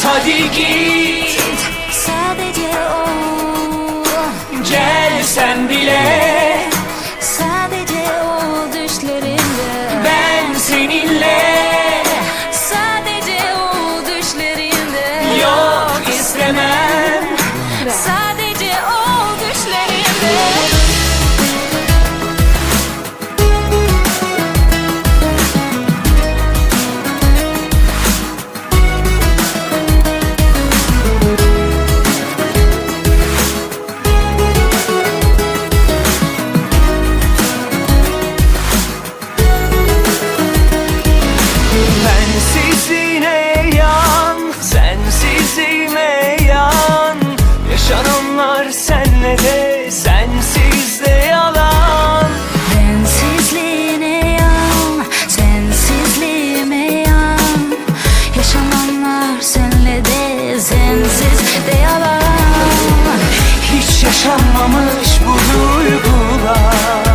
git hadi git. Sadece o. Gelsen bile. Sadece o düşlerimde Ben seninle. Sadece o düşlerimde Yok istemem. Yaşanmamış bu duygular.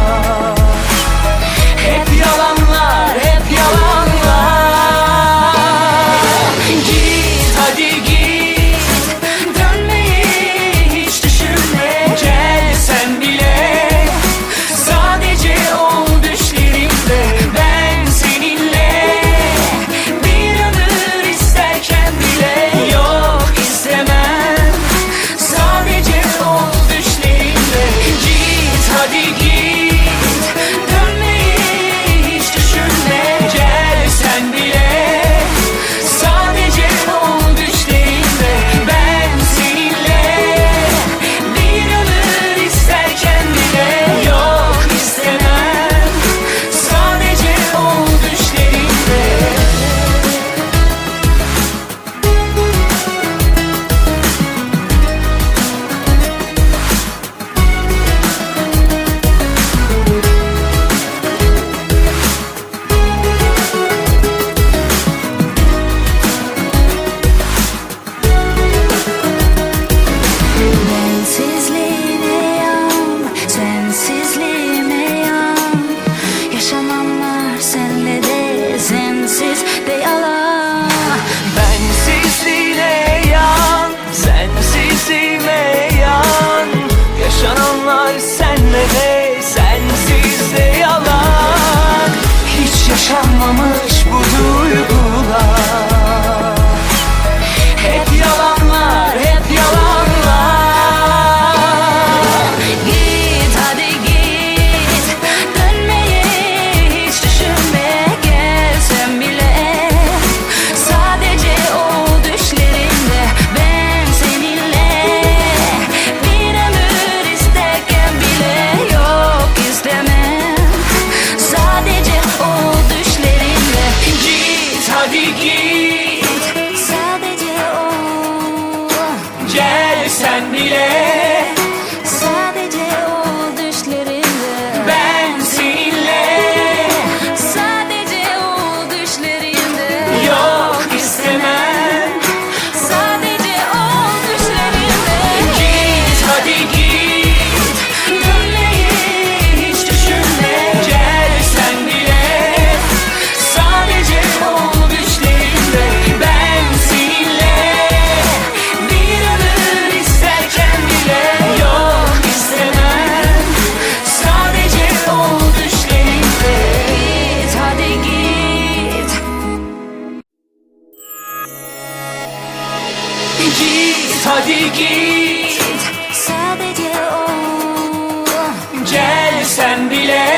Hadi git. Sadece o. Gel sen bile.